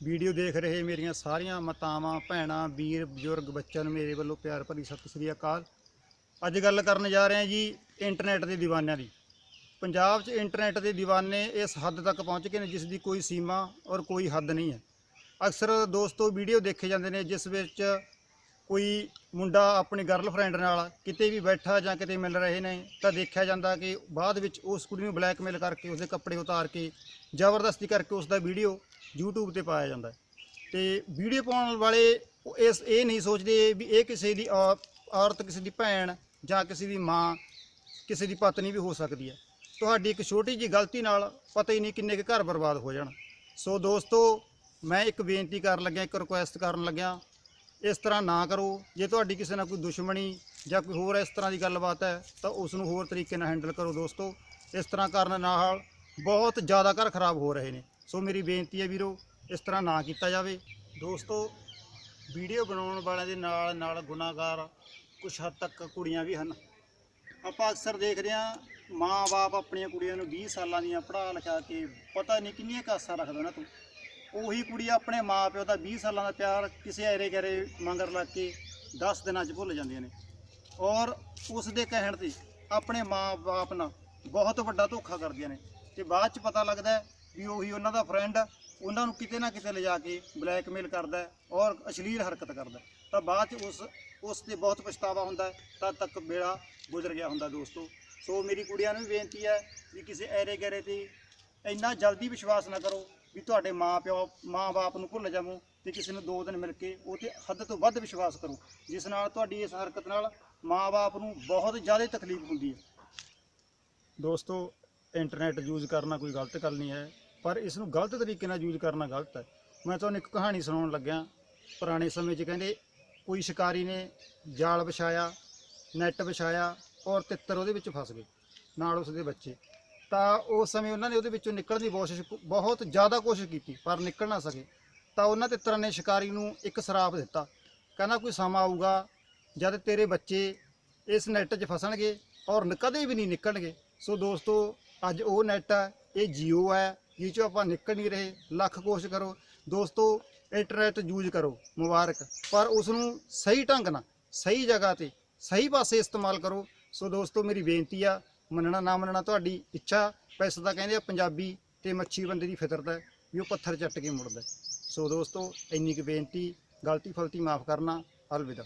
Video ਦੇਖ ਰਹੇ ਮੇਰੀਆਂ ਸਾਰੀਆਂ ਮਾਤਾਵਾਂ, ਭੈਣਾਂ, ਵੀਰ, ਬਜ਼ੁਰਗ ਬੱਚਿਆਂ ਨੂੰ ਮੇਰੇ ਵੱਲੋਂ ਪਿਆਰ ਭਰੀ ਸਤਿ ਸ੍ਰੀ ਅਕਾਲ। ਅੱਜ ਗੱਲ ਕਰਨ ਜਾ ਰਹੇ ਹਾਂ ਜੀ ਇੰਟਰਨੈਟ ਦੇ ਦੀਵਾਨਿਆਂ ਦੀ। ਪੰਜਾਬ 'ਚ ਇੰਟਰਨੈਟ ਦੇ ਦੀਵਾਨੇ ਇਸ ਹੱਦ ਤੱਕ ਪਹੁੰਚ ਗਏ ਨੇ ਜਿਸ ਦੀ ਕੋਈ ਸੀਮਾ ਔਰ ਕੋਈ ਹੱਦ ਨਹੀਂ ਹੈ। ਅਕਸਰ ਦੋਸਤੋ ਵੀਡੀਓ ਦੇਖੇ ਜਾਂਦੇ ਨੇ ਜਿਸ ਵਿੱਚ ਕੋਈ ਮੁੰਡਾ ਆਪਣੀ ਗਰਲਫ੍ਰੈਂਡ ਨਾਲ ਕਿਤੇ ਵੀ ਬੈਠਾ ਜਾਂ ਕਿਤੇ ਮਿਲ ਰਹੇ ਨੇ, ਤਾਂ ਦੇਖਿਆ ਜਾਂਦਾ ਕਿ ਬਾਅਦ ਵਿੱਚ ਉਸ ਕੁੜੀ ਨੂੰ ਬਲੈਕਮੇਲ ਕਰਕੇ ਉਸਦੇ ਕੱਪੜੇ ਉਤਾਰ ਕੇ ਜ਼ਬਰਦਸਤੀ ਕਰਕੇ ਉਸ ਦਾ ਵੀਡੀਓ YouTube ਤੇ ਪਾਇਆ ਜਾਂਦਾ ਹੈ। ਤੇ ਵੀਡੀਓ ਪਾਉਣ ਵਾਲੇ ਉਹ ਇਸ ਇਹ ਨਹੀਂ ਸੋਚਦੇ ਵੀ ਇਹ ਕਿਸੇ ਦੀ ਔਰਤ, ਕਿਸੇ ਦੀ ਭੈਣ ਜਾਂ ਕਿਸੇ ਦੀ ਮਾਂ, ਕਿਸੇ ਦੀ ਪਤਨੀ ਵੀ ਹੋ ਸਕਦੀ ਹੈ। ਤੁਹਾਡੀ ਇੱਕ ਛੋਟੀ ਜੀ ਗਲਤੀ ਨਾਲ ਪਤਾ ਹੀ ਨਹੀਂ ਕਿੰਨੇ ਕੁ ਘਰ ਬਰਬਾਦ ਹੋ ਜਾਣ। ਸੋ ਦੋਸਤੋ, ਮੈਂ ਇੱਕ ਬੇਨਤੀ ਕਰਨ ਲੱਗਿਆ, ਇੱਕ ਰਿਕੁਐਸਟ ਕਰਨ ਲੱਗਿਆ ਇਸ ਤਰ੍ਹਾਂ ਨਾ ਕਰੋ। ਜੇ ਤੁਹਾਡੀ ਕਿਸੇ ਨਾਲ ਕੋਈ ਦੁਸ਼ਮਣੀ ਜਾਂ ਕੋਈ ਹੋਰ ਇਸ ਤਰ੍ਹਾਂ ਦੀ ਗੱਲਬਾਤ ਹੈ, ਤਾਂ ਉਸ ਨੂੰ ਹੋਰ ਤਰੀਕੇ ਨਾਲ ਹੈਂਡਲ ਕਰੋ ਦੋਸਤੋ। ਇਸ ਤਰ੍ਹਾਂ ਕਰਨ ਨਾਲ ਬਹੁਤ ਜ਼ਿਆਦਾ ਘਰ ਖਰਾਬ ਹੋ ਰਹੇ ਨੇ। ਸੋ ਮੇਰੀ ਬੇਨਤੀ ਹੈ ਵੀਰੋ, ਇਸ ਤਰ੍ਹਾਂ ਨਾ ਕੀਤਾ ਜਾਵੇ। ਦੋਸਤੋ, ਵੀਡੀਓ ਬਣਾਉਣ ਵਾਲਿਆਂ ਦੇ ਨਾਲ ਨਾਲ ਗੁਨਾਹਗਾਰ ਕੁਝ ਹੱਦ ਤੱਕ ਕੁੜੀਆਂ ਵੀ ਹਨ। ਆਪਾਂ ਅਕਸਰ ਦੇਖਦੇ ਹਾਂ, ਮਾਂ-ਬਾਪ ਆਪਣੀਆਂ ਕੁੜੀਆਂ ਨੂੰ 20 ਸਾਲਾਂ ਦੀਆਂ ਪੜ੍ਹਾ ਲਿਖਾ ਕੇ ਪਤਾ ਨਹੀਂ ਕਿੰਨੀਆਂ ਕਾਸਾਂ ਰੱਖਦਾ ਉਹਨਾਂ ਤੋਂ। ਉਹੀ ਕੁੜੀ ਆਪਣੇ ਮਾਪਿਓ ਦਾ 20 ਸਾਲਾਂ ਦਾ ਪਿਆਰ ਕਿਸੇ ਐਰੇ ਗੈਰੇ ਮੰਗਰ ਲੱਗ ਕੇ 10 ਦਿਨਾਂ 'ਚ ਭੁੱਲ ਜਾਂਦੀਆਂ ਨੇ। ਔਰ ਉਸ ਦੇ ਕਹਿਣ ਤੇ ਆਪਣੇ ਮਾਂ-ਬਾਪ ਨਾਲ ਬਹੁਤ ਵੱਡਾ ਧੋਖਾ ਕਰਦੀਆਂ ਨੇ। ਤੇ ਬਾਅਦ 'ਚ ਪਤਾ ਲੱਗਦਾ ਵੀ ਉਹੀ ਉਹਨਾਂ ਦਾ ਫਰੈਂਡ ਉਹਨਾਂ ਨੂੰ ਕਿਤੇ ਨਾ ਕਿਤੇ ਲਿਜਾ ਕੇ ਬਲੈਕਮੇਲ ਕਰਦਾ ਔਰ ਅਸ਼ਲੀਲ ਹਰਕਤ ਕਰਦਾ ਤਾਂ ਬਾਅਦ 'ਚ ਉਸ ਉਸ ਤੇ ਬਹੁਤ ਪਛਤਾਵਾ ਹੁੰਦਾ ਤਦ ਤੱਕ ਵੇਲਾ ਗੁਜ਼ਰ ਗਿਆ ਹੁੰਦਾ ਦੋਸਤੋ। ਸੋ ਮੇਰੀ ਕੁੜੀਆਂ ਨੂੰ ਵੀ ਬੇਨਤੀ ਹੈ ਵੀ ਕਿਸੇ ਐਰੇ ਗੈਰੇ ਤੇ ਇੰਨਾ ਜਲਦੀ ਵਿਸ਼ਵਾਸ ਨਾ ਕਰੋ। ਵੀ ਤੁਹਾਡੇ ਮਾਪਿਓ ਮਾਂ-ਬਾਪ ਨੂੰ ਭੁੱਲ ਜਾਵੋ ਤੇ ਕਿਸੇ ਨੂੰ ਦੋ ਦਿਨ ਮਿਲ ਕੇ ਉਹ ਤੇ ਹੱਦ ਤੋਂ ਵੱਧ ਵਿਸ਼ਵਾਸ ਕਰੋ, ਜਿਸ ਨਾਲ ਤੁਹਾਡੀ ਇਸ ਹਰਕਤ ਨਾਲ ਮਾਂ-ਬਾਪ ਨੂੰ ਬਹੁਤ ਜ਼ਿਆਦਾ ਤਕਲੀਫ ਹੁੰਦੀ ਹੈ। ਦੋਸਤੋ ਇੰਟਰਨੈਟ ਯੂਜ਼ ਕਰਨਾ ਕੋਈ ਗਲਤ ਗੱਲ ਨਹੀਂ ਹੈ, ਪਰ ਇਸ ਨੂੰ ਗਲਤ ਤਰੀਕੇ ਨਾਲ ਯੂਜ਼ ਕਰਨਾ ਗਲਤ ਹੈ। ਮੈਂ ਤੁਹਾਨੂੰ ਇੱਕ ਕਹਾਣੀ ਸੁਣਾਉਣ ਲੱਗਿਆ। ਪੁਰਾਣੇ ਸਮੇਂ 'ਚ ਕਹਿੰਦੇ ਕੋਈ ਸ਼ਿਕਾਰੀ ਨੇ ਜਾਲ ਵਿਛਾਇਆ ਨੈਟ ਵਿਛਾਇਆ ਔਰ ਤਿੱਤਰ ਉਹਦੇ ਵਿੱਚ ਫਸ ਗਏ, ਨਾਲ ਉਸਦੇ ਬੱਚੇ। ਤਾਂ ਉਸ ਸਮੇਂ ਉਹਨਾਂ ਨੇ ਉਹਦੇ ਵਿੱਚੋਂ ਨਿਕਲਣ ਦੀ ਕੋਸ਼ਿਸ਼ ਬਹੁਤ ਜ਼ਿਆਦਾ ਕੋਸ਼ਿਸ਼ ਕੀਤੀ, ਪਰ ਨਿਕਲ ਨਾ ਸਕੇ। ਤਾਂ ਉਹਨਾਂ 'ਤੇ ਤਿੱਤਰਾਂ ਨੇ ਸ਼ਿਕਾਰੀ ਨੂੰ ਇੱਕ ਸਰਾਪ ਦਿੱਤਾ। ਕਹਿੰਦਾ, ਕੋਈ ਸਮਾਂ ਆਊਗਾ ਜਦ ਤੇਰੇ ਬੱਚੇ ਇਸ ਨੈਟ 'ਚ ਫਸਣਗੇ ਔਰ ਕਦੇ ਵੀ ਨਹੀਂ ਨਿਕਲਣਗੇ। ਸੋ ਦੋਸਤੋ, ਅੱਜ ਉਹ ਨੈਟ ਹੈ ਇਹ ਜੀਓ ਹੈ ਜਿਹ 'ਚੋਂ ਆਪਾਂ ਨਿਕਲ ਨਹੀਂ ਰਹੇ। ਲੱਖ ਕੋਸ਼ਿਸ਼ ਕਰੋ। ਦੋਸਤੋ, ਇੰਟਰਨੈਟ ਯੂਜ਼ ਕਰੋ, ਮੁਬਾਰਕ। ਪਰ ਉਸ ਨੂੰ ਸਹੀ ਢੰਗ ਨਾਲ, ਸਹੀ ਜਗ੍ਹਾ ਤੇ, ਸਹੀ ਪਾਸੇ ਇਸਤੇਮਾਲ ਕਰੋ। ਸੋ ਦੋਸਤੋ, ਮੇਰੀ ਬੇਨਤੀ ਆ ਮੰਨਣਾ ਨਾ ਮੰਨਣਾ ਤੁਹਾਡੀ ਇੱਛਾ, ਪੈਸੇ ਤਾਂ ਕਹਿੰਦੇ ਆ ਪੰਜਾਬੀ ਤੇ ਮੱਛੀ ਬੰਦੇ ਦੀ ਫਿਤਰਤ ਹੈ ਵੀ ਉਹ ਪੱਥਰ ਚੱਟ ਕੇ ਮੁੜਦਾ ਸੋ ਦੋਸਤੋ, ਇੰਨੀ ਕੁ ਬੇਨਤੀ ਗਲਤੀ ਫਲਤੀ ਮਾਫ ਕਰਨਾ, ਅਲਵਿਦਾ।